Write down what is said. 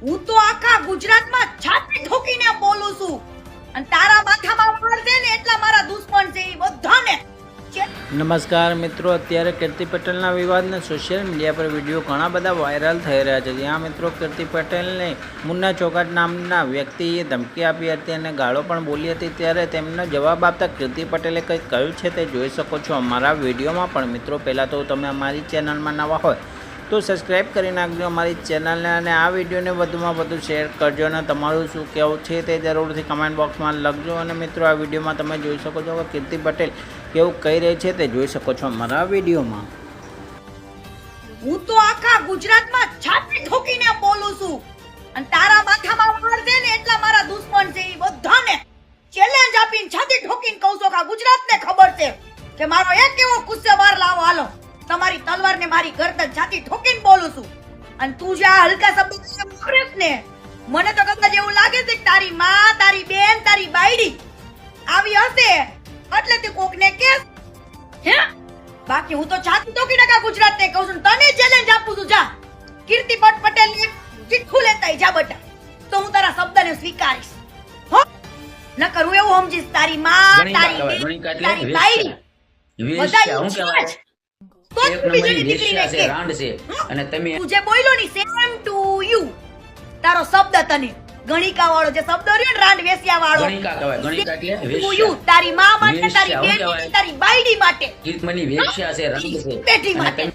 હું તો આખા ગુજરાતમાં છાતી ઠોકીને બોલું છું. અને તારા માથામાં વાળ ને એટલા મારા દુશ્મન છે એ બધાને. નમસ્કાર મિત્રો, અત્યારે કીર્તિ પટેલના વિવાદને સોશિયલ મીડિયા પર વીડિયો ઘણા બધા વાયરલ થઈ રહ્યા છે. જ્યાં મિત્રો કીર્તિ પટેલને મુન્ના ચોકાટ નામના વ્યક્તિએ ધમકી આપી હતી અને ગાળો પણ બોલી હતી, ત્યારે તેમનો જવાબ આપતા કીર્તિ પટેલે કંઈક કહ્યું છે તે જોઈ શકો છો. અમારા વિડીયોમાં પણ મિત્રો, પહેલાં તો તમે અમારી ચેનલમાં નવા હોય તો સબસ્ક્રાઈબ કરી નાખજો અમારી ચેનલને અને આ વિડીયોને વધુમાં વધુ શેર કરજો અને તમારું શું કહેવું છે તે જરૂરથી કમેન્ટ બોક્સમાં લખજો અને મિત્રો આ વિડીયોમાં તમે જોઈ શકો છો કે કીર્તિ પટેલ કેવું કહી રહી છે તે જોઈ શકો છો અમારા વિડીયોમાં હું તો આખા ગુજરાતમાં છાતી ઠોકીને બોલું છું. અને તારા માથામાં વાળ છે ને એટલા મારા દુશ્મન છે એ બધાને ચેલેન્જ આપીને છાતી ઠોકીને કહું છું કે ગુજરાતને ખબર છે કે મારો એક એવો ગુસ્સે બહાર લાવો હાલો તમારી તલવારને મારી ગરદન છાતી ઠોકીને બોલું છું. અને તું જે આ હલકા શબ્દ ને મને તો કદાચ એવું લાગે છે કે તારી માં તારી બેન તારી બાયડી આવી હશે. એટલે તે કોકને કે હે? બાકી હું તો છાતી ઠોકી નાખા ગુજરાત ને કહું છું. તને ચેલેન્જ આપું છું જા. કીર્તિ પટ પટેલ ને ચીઠું લેતા જા બટા તો હું તારા શબ્દને સ્વીકારીશ. હો? ન કરું એવું સમજીશ તારી માં તારી બેન, તારી બાયડી બધા એક નંબરની દીકરીને છે રાંડ છે. અને તમે તું જે બોલ્યો ની સેમ ટુ યુ તારો શબ્દ તને. ગણિકા વાળો જે શબ્દ રહ્યો ને રાંડ વેસ્યા વાળો ગણિકા કહેવાય ગણિકા એટલે To તારી માં માટે તારી વેશ્યા, માટે તારી બાયડી માટે. કીર્તમની વેશ્યા છે રંગ છે. પેઢી માટે. તમે